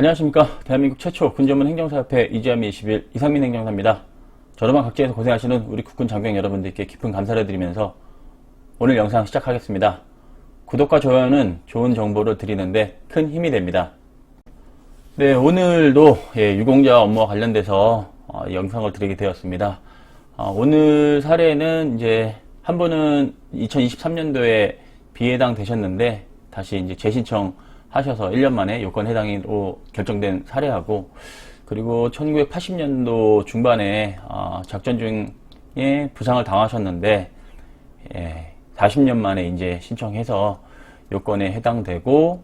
안녕하십니까. 대한민국 최초 군전문 행정사협회 이지아미 21 이상민 행정사입니다. 저렴한 각지에서 고생하시는 우리 국군 장병 여러분들께 깊은 감사를 드리면서 오늘 영상 시작하겠습니다. 구독과 좋아요는 좋은 정보를 드리는데 큰 힘이 됩니다. 네, 오늘도 예, 유공자 업무와 관련돼서 어, 영상을 드리게 되었습니다. 어, 오늘 사례는 이제 한 분은 2023년도에 비해당 되셨는데 다시 이제 재신청 하셔서 1년 만에 요건 해당으로 결정된 사례하고 그리고 1980년도 중반에 어, 작전 중에 부상을 당하셨는데 예, 40년 만에 이제 신청해서 요건에 해당되고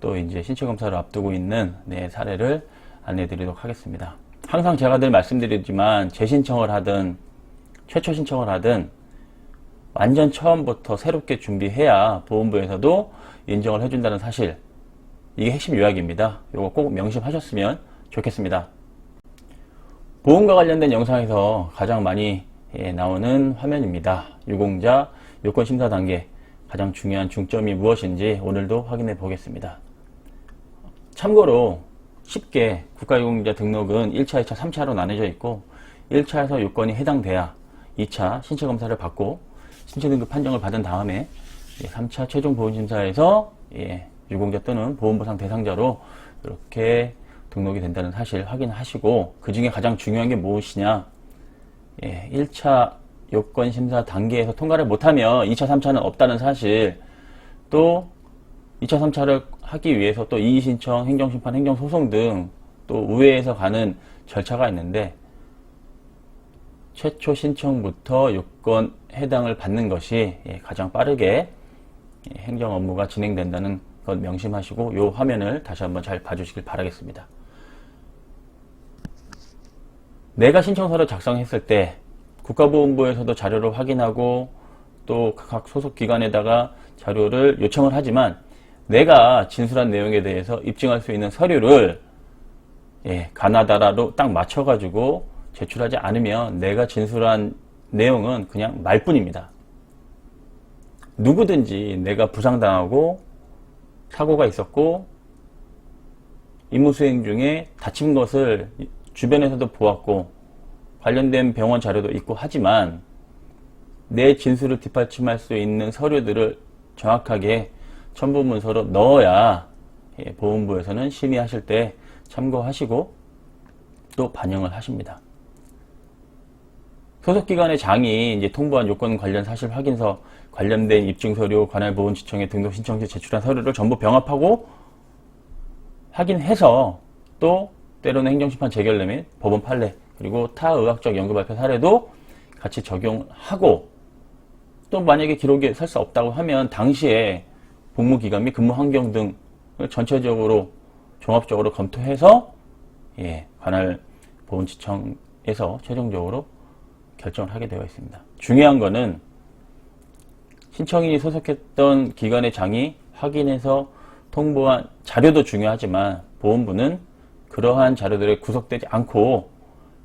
또 이제 신체 검사를 앞두고 있는 네, 사례를 안내해 드리도록 하겠습니다. 항상 제가 늘 말씀드리지만 재신청을 하든 최초 신청을 하든 완전 처음부터 새롭게 준비해야 보험부에서도 인정을 해준다는 사실 이게 핵심 요약입니다. 이거 꼭 명심하셨으면 좋겠습니다. 보험과 관련된 영상에서 가장 많이 예, 나오는 화면입니다. 유공자 요건 심사 단계 가장 중요한 중점이 무엇인지 오늘도 확인해 보겠습니다. 참고로 쉽게 국가유공자 등록은 1차, 2차, 3차로 나눠져 있고 1차에서 요건이 해당돼야 2차 신체 검사를 받고 신체 등급 판정을 받은 다음에 3차 최종 보험심사에서 예, 유공자 또는 보험보상 대상자로 이렇게 등록이 된다는 사실 확인하시고 그 중에 가장 중요한 게 무엇이냐? 예, 1차 요건 심사 단계에서 통과를 못하면 2차, 3차는 없다는 사실. 또 2차, 3차를 하기 위해서 또 이의신청, 행정심판, 행정소송 등 또 우회에서 가는 절차가 있는데 최초 신청부터 요건 해당을 받는 것이 예, 가장 빠르게 예, 행정 업무가 진행된다는 것 명심하시고 이 화면을 다시 한번 잘 봐주시길 바라겠습니다. 내가 신청서를 작성했을 때 국가보험부에서도 자료를 확인하고 또 각 소속 기관에다가 자료를 요청을 하지만 내가 진술한 내용에 대해서 입증할 수 있는 서류를 예, 가나다라로 딱 맞춰가지고 제출하지 않으면 내가 진술한 내용은 그냥 말뿐입니다. 누구든지 내가 부상당하고 사고가 있었고 임무 수행 중에 다친 것을 주변에서도 보았고 관련된 병원 자료도 있고 하지만 내 진술을 뒷받침할 수 있는 서류들을 정확하게 첨부 문서로 넣어야 예, 보험부에서는 심의하실 때 참고하시고 또 반영을 하십니다. 소속기관의 장이 이제 통보한 요건 관련 사실 확인서, 관련된 입증 서류, 관할 보험지청에 등록 신청 시 제출한 서류를 전부 병합하고 확인해서 또 때로는 행정심판 재결례 및 법원 판례 그리고 타 의학적 연구 발표 사례도 같이 적용하고 또 만약에 기록에 살 수 없다고 하면 당시에 복무기간 및 근무 환경 등을 전체적으로 종합적으로 검토해서 예, 관할 보험지청에서 최종적으로 결정을 하게 되어 있습니다. 중요한 거는 신청인이 소속했던 기관의 장이 확인해서 통보한 자료도 중요하지만 보험부는 그러한 자료들에 구속되지 않고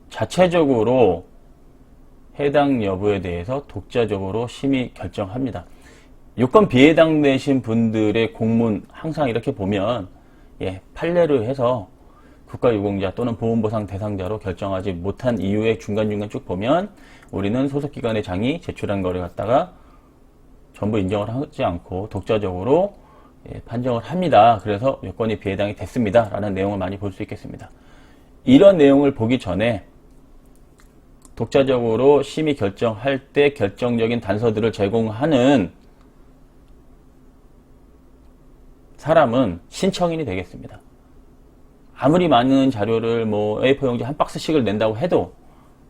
자체적으로 해당 여부에 대해서 독자적으로 심의 결정합니다. 요건 비해당되신 분들의 공문 항상 이렇게 보면 예, 판례를 해서 국가유공자 또는 보험보상 대상자로 결정하지 못한 이유에 중간중간 쭉 보면 우리는 소속기관의 장이 제출한 거를 갖다가 전부 인정을 하지 않고 독자적으로 예, 판정을 합니다. 그래서 요건이 비해당이 됐습니다. 라는 내용을 많이 볼 수 있겠습니다. 이런 내용을 보기 전에 독자적으로 심의 결정할 때 결정적인 단서들을 제공하는 사람은 신청인이 되겠습니다. 아무리 많은 자료를 뭐 A4 용지 한 박스씩을 낸다고 해도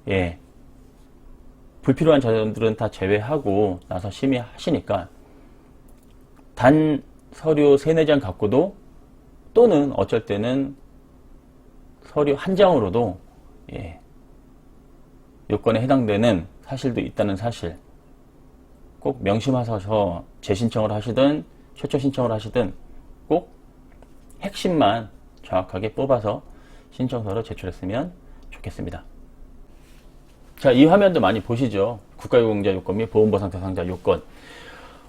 예 불필요한 자료들은 다 제외하고 나서 심의하시니까 단 서류 세네 장 갖고도 또는 어쩔 때는 서류 한 장으로도 예 요건에 해당되는 사실도 있다는 사실 꼭 명심하셔서 재신청을 하시든 최초 신청을 하시든 꼭 핵심만 정확하게 뽑아서 신청서를 제출했으면 좋겠습니다. 자, 이 화면도 많이 보시죠. 국가유공자 요건 및 보험보상 대 상자 요건.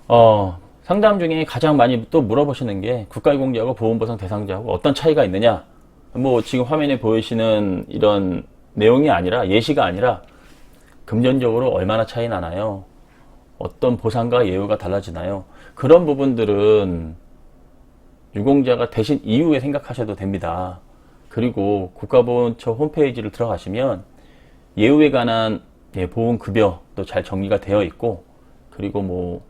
어, 상담 중에 가장 많이 또 물어보시는 게 국가유공자하고 보험보상 대상자하고 어떤 차이가 있느냐? 뭐 지금 화면에 보이시는 이런 내용이 아니라 예시가 아니라 금전적으로 얼마나 차이 나나요? 어떤 보상과 예우가 달라지나요? 그런 부분들은 유공자가 대신 이후에 생각하셔도 됩니다. 그리고 국가보훈처 홈페이지를 들어가시면 예우에 관한 예, 보험 급여도 잘 정리가 되어 있고 그리고 뭐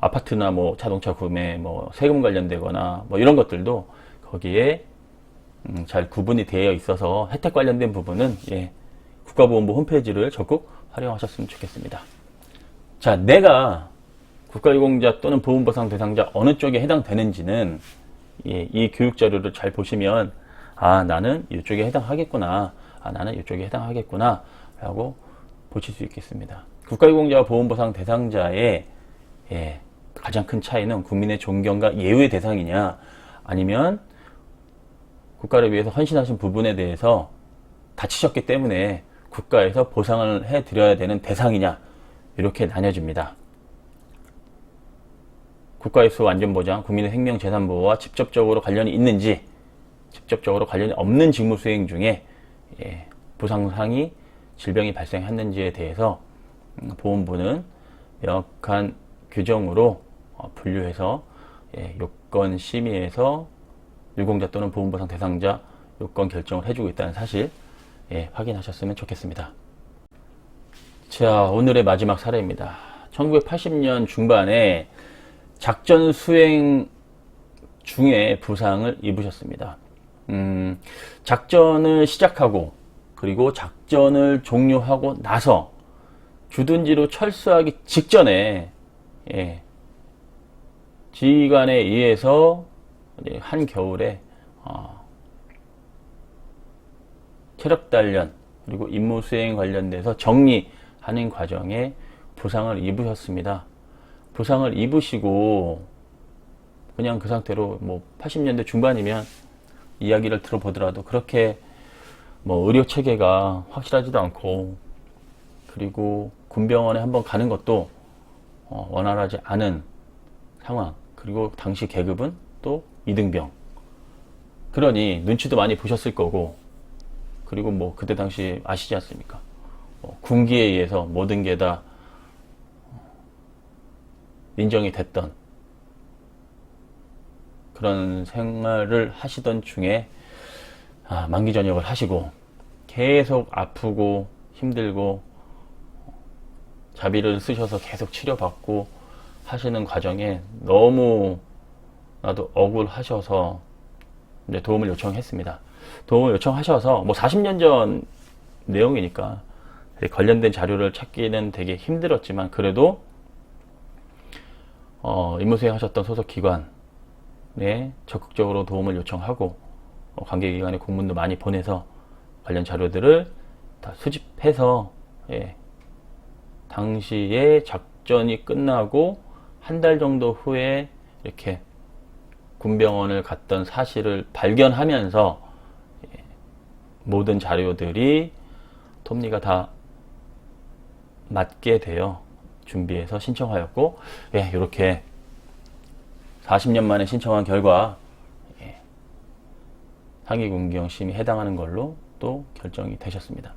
아파트나 뭐 자동차 구매 뭐 세금 관련되거나 뭐 이런 것들도 거기에 음, 잘 구분이 되어 있어서 혜택 관련된 부분은 예, 국가보험부 홈페이지를 적극 활용하셨으면 좋겠습니다. 자, 내가 국가유공자 또는 보험보상 대상자 어느 쪽에 해당되는지는 예, 이 교육 자료를 잘 보시면 아 나는 이쪽에 해당하겠구나, 아 나는 이쪽에 해당하겠구나 라고 보실 수 있겠습니다. 국가유공자와 보험보상 대상자의 예, 가장 큰 차이는 국민의 존경과 예우의 대상이냐 아니면 국가를 위해서 헌신하신 부분에 대해서 다치셨기 때문에 국가에서 보상을 해드려야 되는 대상이냐 이렇게 나뉘어집니다. 국가의 수 안전보장, 국민의 생명 재산 보호와 직접적으로 관련이 있는지 직접적으로 관련이 없는 직무 수행 중에 예, 보상상이 질병이 발생했는지에 대해서 음, 보험부는 명확한 규정으로 어, 분류해서 예, 요건 심의에서 유공자 또는 보험보상 대상자 요건 결정을 해주고 있다는 사실 예, 확인하셨으면 좋겠습니다. 자, 오늘의 마지막 사례입니다. 1980년 중반에 작전 수행 중에 부상을 입으셨습니다. 음, 작전을 시작하고 그리고 작전을 종료하고 나서 주둔지로 철수하기 직전에 예, 지휘관에 의해서 이제 한겨울에 어, 체력 단련 그리고 임무 수행 관련돼서 정리하는 과정에 부상을 입으셨습니다. 부상을 입으시고 그냥 그 상태로 뭐 80년대 중반이면 이야기를 들어보더라도 그렇게 뭐 의료 체계가 확실하지도 않고 그리고 군병원에 한번 가는 것도 어, 원활하지 않은 상황 그리고 당시 계급은 또 이등병. 그러니 눈치도 많이 보셨을 거고 그리고 뭐 그때 당시 아시지 않습니까? 어, 군기에 의해서 모든 게 다 인정이 됐던 그런 생활을 하시던 중에 아, 만기 전역을 하시고 계속 아프고 힘들고 자비를 쓰셔서 계속 치료받고 하시는 과정에 너무 나도 억울하셔서 이제 도움을 요청했습니다. 도움을 요청하셔서 뭐 40년 전 내용이니까 관련된 자료를 찾기는 되게 힘들었지만 그래도 어, 임무수행 하셨던 소속 기관 에 적극적으로 도움을 요청하고 어, 관계기관에 공문도 많이 보내서 관련 자료들을 다 수집해서 예, 당시에 작전이 끝나고 한 달 정도 후에 이렇게 군병원을 갔던 사실을 발견하면서 예, 모든 자료들이 톱니가 다 맞게 되어 준비해서 신청하였고 예, 이렇게 40년 만에 신청한 결과 예, 상위군경 심의 해당하는 걸로 또 결정이 되셨습니다.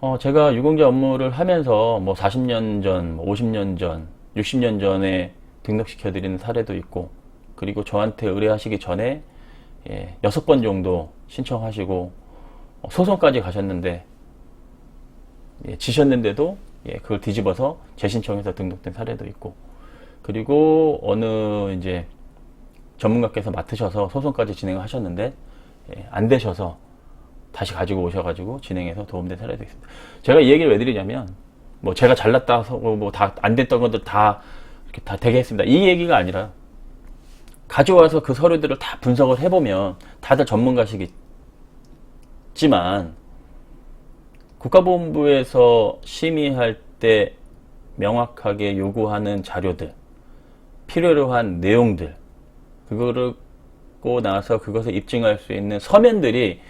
어, 제가 유공자 업무를 하면서 뭐 40년 전, 50년 전, 60년 전에 등록시켜 드리는 사례도 있고 그리고 저한테 의뢰하시기 전에 예, 6번 정도 신청하시고 어, 소송까지 가셨는데 예, 지셨는데도 예, 그걸 뒤집어서 재신청해서 등록된 사례도 있고 그리고 어느 이제 전문가께서 맡으셔서 소송까지 진행을 하셨는데 예, 안 되셔서 다시 가지고 오셔가지고 진행해서 도움된 사례도 있습니다. 제가 이 얘기를 왜 드리냐면 뭐 제가 잘났다 뭐다 안 됐던 것들 다 이렇게 다 되게 했습니다. 이 얘기가 아니라 가져와서 그 서류들을 다 분석을 해보면 다들 전문가시겠지만 국가보훈부에서 심의할 때 명확하게 요구하는 자료들, 필요로 한 내용들, 그거를 고 나서 그것을 입증할 수 있는 서면들이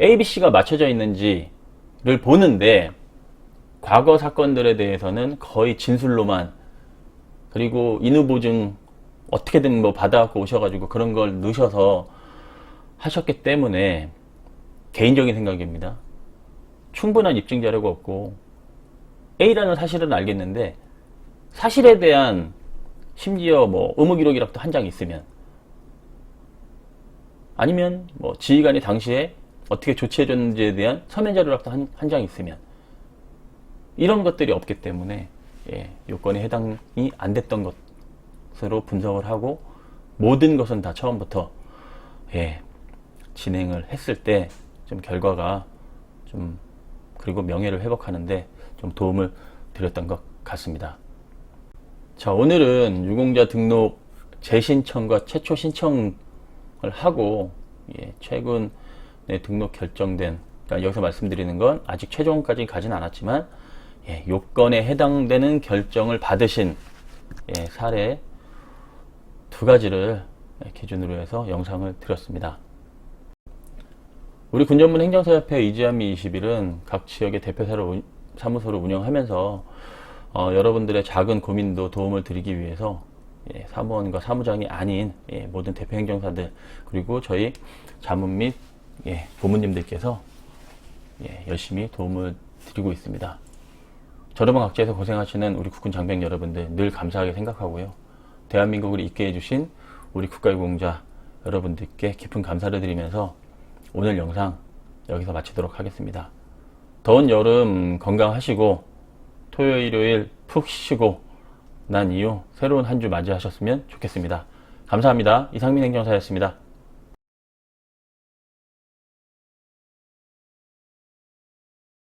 ABC가 맞춰져 있는지를 보는데 과거 사건들에 대해서는 거의 진술로만 그리고 인후보증 어떻게든 뭐 받아갖고 오셔가지고 그런 걸 넣으셔서 하셨기 때문에 개인적인 생각입니다. 충분한 입증 자료가 없고 A라는 사실은 알겠는데 사실에 대한 심지어 뭐 의무 기록이라도 한 장 있으면 아니면 뭐 지휘관이 당시에 어떻게 조치해 줬는지에 대한 서면 자료라도 한 장 있으면 이런 것들이 없기 때문에 예, 요건에 해당이 안 됐던 것으로 분석을 하고 모든 것은 다 처음부터 예, 진행을 했을 때 좀 결과가 좀 그리고 명예를 회복하는데 좀 도움을 드렸던 것 같습니다. 자, 오늘은 유공자 등록 재신청과 최초 신청을 하고 예, 최근에 등록 결정된 그러니까 여기서 말씀드리는 건 아직 최종까지 가진 않았지만 예, 요건에 해당되는 결정을 받으신 예, 사례 두 가지를 예, 기준으로 해서 영상을 드렸습니다. 우리 군전문 행정사협회 이지아미 21은 각 지역의 운- 사무소를 운영하면서 어, 여러분들의 작은 고민도 도움을 드리기 위해서 예, 사무원과 사무장이 아닌 예, 모든 대표 행정사들 그리고 저희 자문 및 예, 고문님들께서 예, 열심히 도움을 드리고 있습니다. 저렴한 각지에서 고생하시는 우리 국군 장병 여러분들 늘 감사하게 생각하고요. 대한민국을 있게 해주신 우리 국가유공자 여러분들께 깊은 감사를 드리면서 오늘 영상 여기서 마치도록 하겠습니다. 더운 여름 건강하시고 토요일, 일요일 푹 쉬시고 난 이후 새로운 한 주 맞이하셨으면 좋겠습니다. 감사합니다. 이상민 행정사였습니다.